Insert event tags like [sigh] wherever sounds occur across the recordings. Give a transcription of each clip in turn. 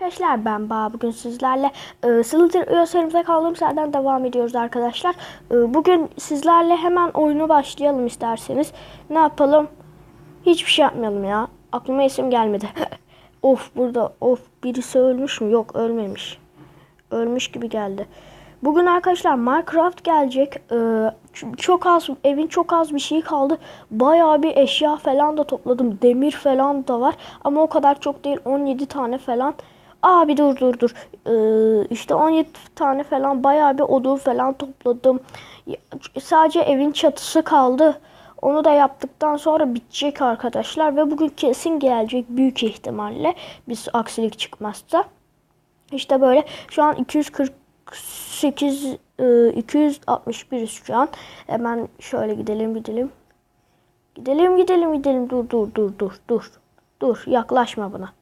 Arkadaşlar ben Bağ bugün sizlerle e, Slytherin üyelerimize kaldığımız yerden devam ediyoruz arkadaşlar. E, bugün sizlerle hemen oyunu başlayalım isterseniz. Ne yapalım? Hiçbir şey yapmayalım ya. Aklıma isim gelmedi. [laughs] of burada of birisi ölmüş mü? Yok ölmemiş. Ölmüş gibi geldi. Bugün arkadaşlar Minecraft gelecek. Ç- çok az evin çok az bir şey kaldı. Bayağı bir eşya falan da topladım. Demir falan da var ama o kadar çok değil. 17 tane falan. Abi dur dur dur. Ee, işte 17 tane falan bayağı bir odun falan topladım. Sadece evin çatısı kaldı. Onu da yaptıktan sonra bitecek arkadaşlar ve bugün kesin gelecek büyük ihtimalle. Biz aksilik çıkmazsa. İşte böyle şu an 248 e, 261 şu an. Hemen şöyle gidelim gidelim. Gidelim gidelim gidelim. Dur dur dur dur dur. Dur yaklaşma buna.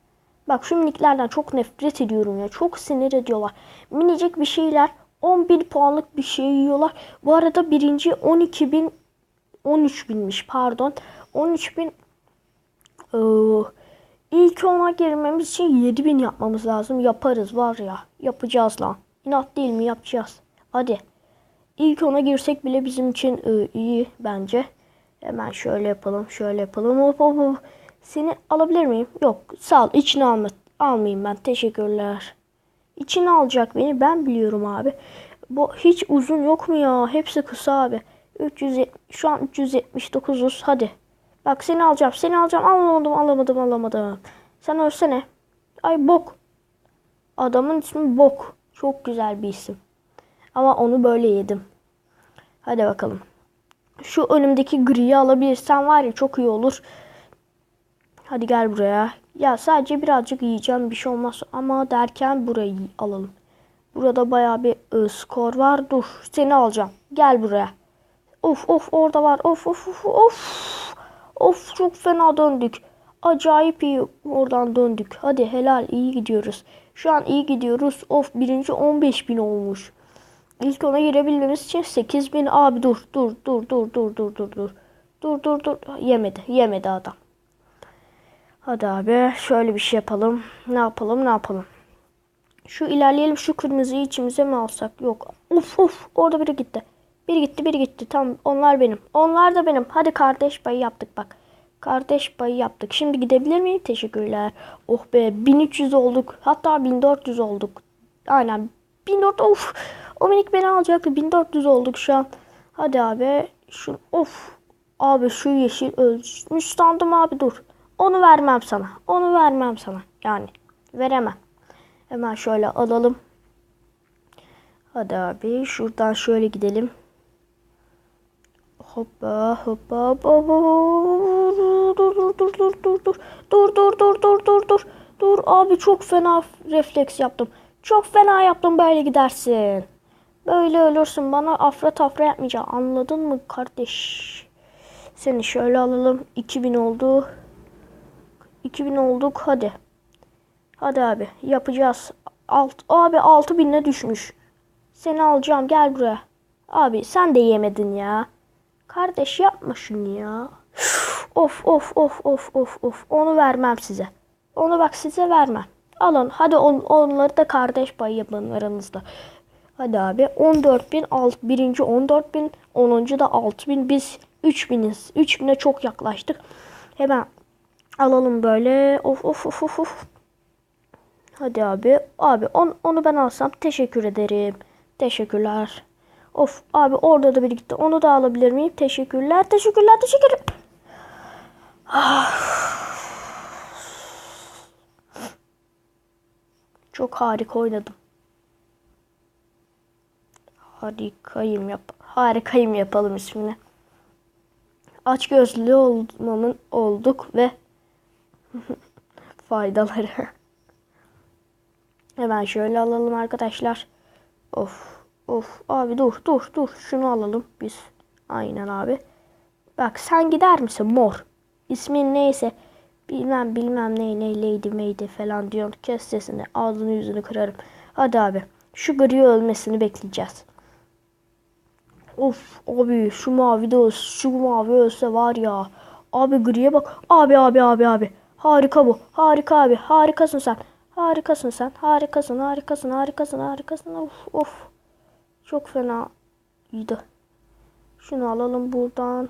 Bak şu miniklerden çok nefret ediyorum ya. Çok sinir ediyorlar. Minicik bir şeyler 10.000 puanlık bir şey yiyorlar. Bu arada birinci 12 bin 13 binmiş pardon. 13 bin ee, ilk ona girmemiz için 7000 yapmamız lazım. Yaparız var ya. Yapacağız lan. İnat değil mi? Yapacağız. Hadi. İlk ona girsek bile bizim için e, iyi bence. Hemen şöyle yapalım. Şöyle yapalım. Hop hop hop. Seni alabilir miyim? Yok. Sağ ol. İçine alma. Almayayım ben. Teşekkürler. İçine alacak beni. Ben biliyorum abi. Bu hiç uzun yok mu ya? Hepsi kısa abi. 300 şu an 379'uz. Hadi. Bak seni alacağım. Seni alacağım. Alamadım, alamadım, alamadım. Sen ölsene. Ay bok. Adamın ismi Bok. Çok güzel bir isim. Ama onu böyle yedim. Hadi bakalım. Şu önümdeki griyi alabilirsen var ya çok iyi olur. Hadi gel buraya. Ya sadece birazcık yiyeceğim bir şey olmaz ama derken burayı alalım. Burada bayağı bir e, skor var. Dur seni alacağım. Gel buraya. Of of orada var. Of of of of. Of çok fena döndük. Acayip iyi oradan döndük. Hadi helal iyi gidiyoruz. Şu an iyi gidiyoruz. Of birinci 15 bin olmuş. İlk ona girebilmemiz için 8 bin. Abi dur dur dur dur dur dur dur dur. Dur dur dur. Yemedi. Yemedi adam. Hadi abi şöyle bir şey yapalım. Ne yapalım ne yapalım. Şu ilerleyelim şu kırmızıyı içimize mi alsak? Yok. Uf uf orada biri gitti. Biri gitti biri gitti. Tamam onlar benim. Onlar da benim. Hadi kardeş payı yaptık bak. Kardeş payı yaptık. Şimdi gidebilir miyim? Teşekkürler. Oh be 1300 olduk. Hatta 1400 olduk. Aynen 1400 of. O minik beni alacaktı. 1400 olduk şu an. Hadi abi. Şu of. Abi şu yeşil ölmüş sandım abi dur. Onu vermem sana. Onu vermem sana. Yani veremem. Hemen şöyle alalım. Hadi abi şuradan şöyle gidelim. Hoppa hoppa hoppa. Dur dur dur dur dur dur. Dur dur dur dur dur dur. Dur abi çok fena refleks yaptım. Çok fena yaptım böyle gidersin. Böyle ölürsün bana afra tafra yapmayacağım. Anladın mı kardeş? Seni şöyle alalım. 2000 oldu. 2000 olduk hadi. Hadi abi yapacağız. Alt, abi 6000'e düşmüş. Seni alacağım gel buraya. Abi sen de yemedin ya. Kardeş yapma ya. Of of of of of of. Onu vermem size. Onu bak size vermem. Alın hadi on, onları da kardeş payı yapın aranızda. Hadi abi 14.000 alt birinci 14.000 10. da 6000 biz 3000'iz. 3000'e çok yaklaştık. Hemen alalım böyle. Of of of of of. Hadi abi. Abi on, onu ben alsam teşekkür ederim. Teşekkürler. Of abi orada da biri gitti. Onu da alabilir miyim? Teşekkürler. Teşekkürler. Teşekkür. Ah. Çok harika oynadım. Harikayım yap. Harikayım yapalım ismini. Aç gözlü olmamın olduk ve [laughs] faydaları. Hemen şöyle alalım arkadaşlar. Of of abi dur dur dur şunu alalım biz. Aynen abi. Bak sen gider misin mor? İsmin neyse bilmem bilmem ne ne lady meydi falan diyor. Kes sesini ağzını yüzünü kırarım. Hadi abi şu gri ölmesini bekleyeceğiz. Of abi şu mavi de ölse, şu mavi ölse var ya. Abi griye bak. Abi abi abi abi. Harika bu. Harika abi. Harikasın sen. Harikasın sen. Harikasın, harikasın, harikasın, harikasın. Of, of. Çok fena iyiydi. Şunu alalım buradan.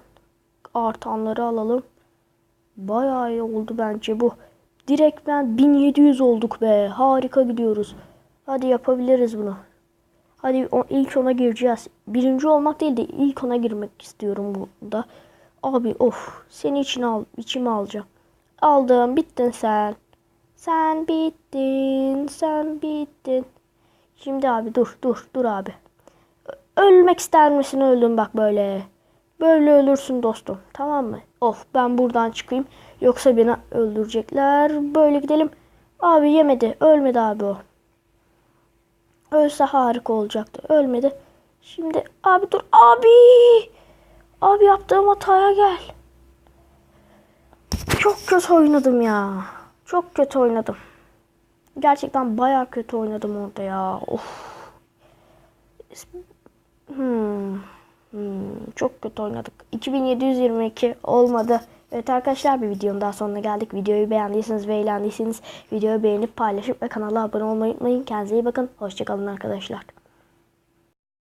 Artanları alalım. Bayağı iyi oldu bence bu. Direkt ben 1700 olduk be. Harika gidiyoruz. Hadi yapabiliriz bunu. Hadi ilk ona gireceğiz. Birinci olmak değil de ilk ona girmek istiyorum burada. Abi of seni için al, içime alacağım. Aldım bittin sen. Sen bittin, sen bittin. Şimdi abi dur, dur, dur abi. Ölmek ister misin? Öldüm bak böyle. Böyle ölürsün dostum. Tamam mı? Of ben buradan çıkayım. Yoksa beni öldürecekler. Böyle gidelim. Abi yemedi. Ölmedi abi o. Ölse harika olacaktı. Ölmedi. Şimdi abi dur. Abi. Abi yaptığım hataya gel. Çok kötü oynadım ya. Çok kötü oynadım. Gerçekten bayağı kötü oynadım orada ya. Of. Hmm. Hmm, çok kötü oynadık. 2722 olmadı. Evet arkadaşlar bir videonun daha sonuna geldik. Videoyu beğendiyseniz ve eğlendiyseniz videoyu beğenip paylaşıp ve kanala abone olmayı unutmayın. Kendinize iyi bakın. Hoşçakalın arkadaşlar.